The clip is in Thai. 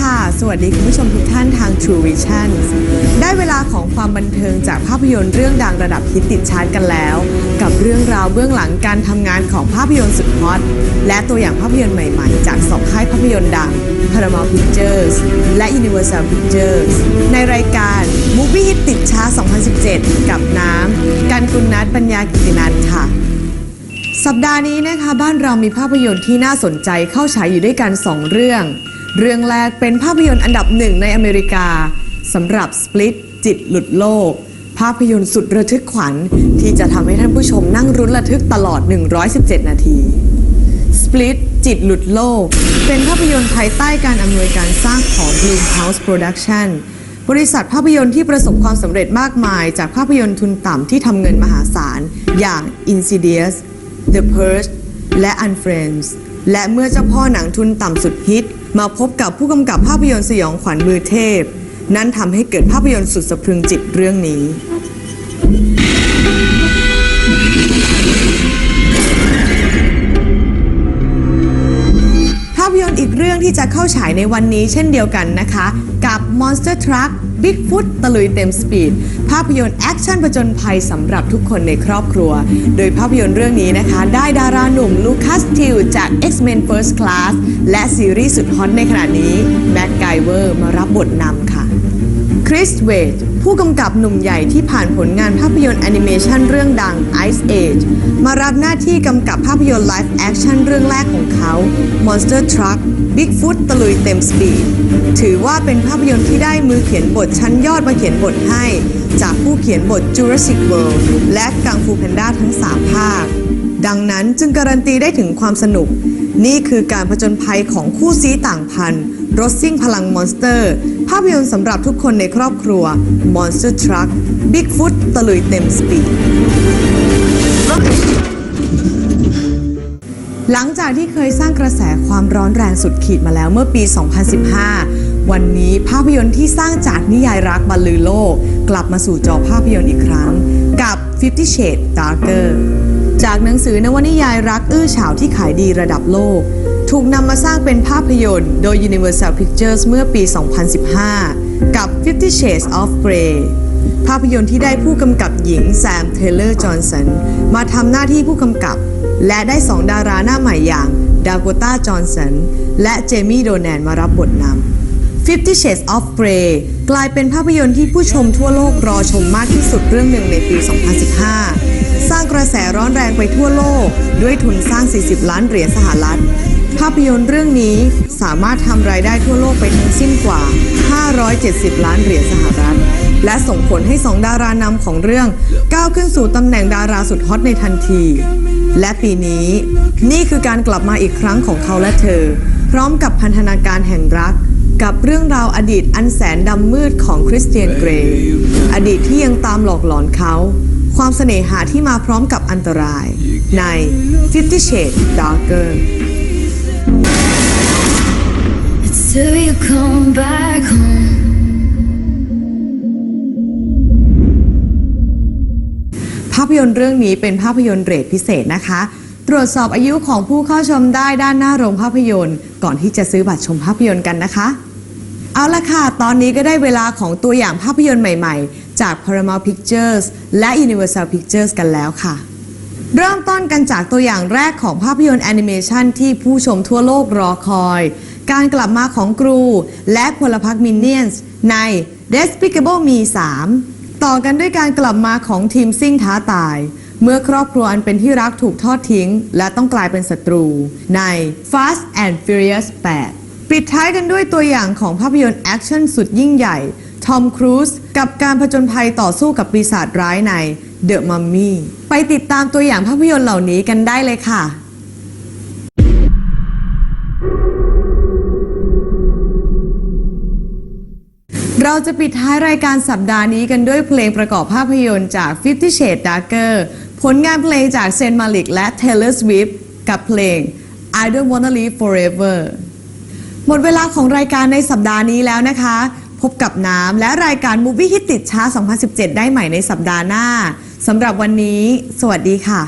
ค่ะ สวัสดีคุณผู้ชมทุกท่านทาง True Vision ได้เวลาของความบันเทิงจากภาพยนตร์เรื่องดังระดับฮิตติดชาร์ตกันแล้ว กับเรื่องราวเบื้องหลังการทำงานของภาพยนตร์สุดฮอต และตัวอย่างภาพยนตร์ใหม่ๆ จากสองค่ายภาพยนตร์ดัง Paramount Pictures และ Universal Pictures ในรายการ Movie Hit ติดชาร์ต2017 กับน้ำกันกุลนัทปัญญากิตินันท์ค่ะสัปดาห์นี้นะคะบ้านเรามีภาพยนตร์ที่น่าสนใจเข้าฉายอยู่ด้วยกัน 2 เรื่อง เรื่องแรกเป็นภาพยนตร์อันดับหนึ่งในอเมริกาสำหรับ Split จิตหลุดโลก ภาพยนตร์สุดระทึกขวัญ ที่จะทำให้ท่านผู้ชมนั่งรุ้นระทึกตลอด 117 นาที Split จิตหลุดโลก เป็นภาพยนตร์ภายใต้การอำนวยการสร้างของ Blumhouse Production บริษัทภาพยนตร์ที่ประสบความสำเร็จมากมาย จากภาพยนตร์ทุนต่ำที่ทำเงินมหาศาล อย่าง Insidious The Purge และ Unfriends และเมื่อเจ้าพ่อหนังทุนต่ำสุดฮิต มาพบกับผู้กำกับภาพยนตร์สยองขวัญมือเทพ นั่นทำให้เกิดภาพยนตร์สุดสะพรึงจิตเรื่องนี้ ภาพยนตร์อีกเรื่องที่จะเข้าฉายในวันนี้เช่นเดียวกันนะคะ กับ Monster Truck บิ๊กฟุตตะลุยเต็มสปีด ภาพยนตร์แอคชั่นผจญภัยสำหรับทุกคนในครอบครัว โดยภาพยนตร์เรื่องนี้นะคะ ได้ดาราหนุ่มลูคัสทิลจาก X-Men First Class และซีรีส์สุดฮอตในขณะนี้แม็กไกเวอร์มารับบทนำค่ะ คริสเวดผู้กำกับหนุ่มใหญ่ที่ผ่านผลงานภาพยนตร์แอนิเมชันเรื่องดัง Ice Age มารับหน้าที่กำกับภาพยนตร์ไลฟ์แอคชั่นเรื่องแรกของเขา Monster Truck Bigfoot ตะลุยเต็มสปีดถือว่าเป็นภาพยนตร์ที่ได้มือเขียนบทชั้นยอดมาเขียนบทให้ จากผู้เขียนบท Jurassic World และกังฟูแพนด้าทั้ง 3 ภาค ดังนั้นจึงการันตีได้ถึงความสนุก นี่คือการผจญภัยของคู่ซีต่างพันธุ์รถซิ่งพลังมอนสเตอร์ ภาพยนตร์สำหรับทุกคนในครอบครัว Monster Truck Bigfoot ตะลุยเต็มสปีดหลังจากที่เคยสร้างกระแสความร้อนแรงสุดขีดมาแล้วเมื่อปี 2015 วันนี้ภาพยนตร์ที่สร้างจากนิยายรักบรรลือโลก กลับมาสู่จอภาพยนตร์อีกครั้ง กับ Fifty Shades Darker จากหนังสือนวนิยายรักอื้อฉาวที่ขายดีระดับโลก ถูกนำมาสร้างเป็นภาพยนตร์ โดย Universal Pictures เมื่อปี 2015 กับ Fifty Shades of Grey ภาพยนตร์ที่ได้ผู้กำกับหญิงแซมเทเลอร์จอห์นสันมาทำหน้าที่ผู้กำกับ และได้สองดาราหน้าใหม่อย่างดากต้าจอห์นสันและเจมี่โดแนนมารับบทนำ Fifty Shades of Grey กลายเป็นภาพยนตร์ที่ผู้ชมทั่วโลกรอชมมากที่สุดเรื่องหนึ่งในปี 2015 สร้างกระแสร้อนแรงไปทั่วโลก ด้วยทุนสร้าง 40 ล้านเหรียญสหรัฐ ภาพยนตร์เรื่องนี้สามารถทำรายได้ทั่วโลกไปทั้งสิ้นกว่า 570 ล้านเหรียญสหรัฐ และส่งผลให้สองดารานำของเรื่องก้าวขึ้นสู่ตำแหน่งดาราสุดฮอตในทันที และปีนี้ นี่คือการกลับมาอีกครั้งของเขาและเธอ พร้อมกับพันธนาการแห่งรักกับเรื่องราวอดีตอันแสนดำมืดของคริสเตียนเกรย์อดีตที่ยังตามหลอกหลอนเขา ความเสน่หาที่มาพร้อมกับอันตราย ใน Fifty Shades Darker Till you come back home. ภาพยนตร์เรื่องนี้เป็นภาพยนตร์เรทพิเศษนะคะ ตรวจสอบอายุของผู้เข้าชมได้ด้านหน้าโรงภาพยนตร์ ก่อนที่จะซื้อบัตรชมภาพยนตร์กันนะคะ เอาละค่ะ ตอนนี้ก็ได้เวลาของตัวอย่างภาพยนตร์ใหม่ ๆ จาก Paramount Pictures และ Universal Pictures กันแล้วค่ะ เริ่มต้นกันจากตัวอย่างแรกของภาพยนตร์แอนิเมชันที่ผู้ชมทั่วโลกรอคอย การกลับมาของกรู และพลพรรคมินเนี่ยนส์ใน Despicable Me 3 ต่อกันด้วยการกลับมาของทีมซิ่งท้าตาย เมื่อครอบครัวอันเป็นที่รักถูกทอดทิ้ง และต้องกลายเป็นศัตรูใน Fast and Furious 8 ปิดท้ายกันด้วยตัวอย่างของภาพยนตร์แอคชั่นสุดยิ่งใหญ่ ทอมครูซกับการผจญภัยต่อสู้กับปีศาจร้ายใน The Mummy ไปติดตามตัวอย่างภาพยนตร์เหล่านี้กันได้เลยค่ะเราจะปิดท้ายรายการสัปดาห์นี้กันด้วยเพลงประกอบภาพยนตร์จาก Fifty Shades Darker ผลงานเพลงจากเซนมาลิกและ Taylor Swift กับเพลง I Don't Wanna Live Forever หมดเวลาของรายการในสัปดาห์นี้แล้วนะคะ พบกับน้ำและรายการมูฟวี่ฮิติดชา2017 ได้ใหม่ในสัปดาห์หน้าสำหรับวันนี้ สวัสดีค่ะ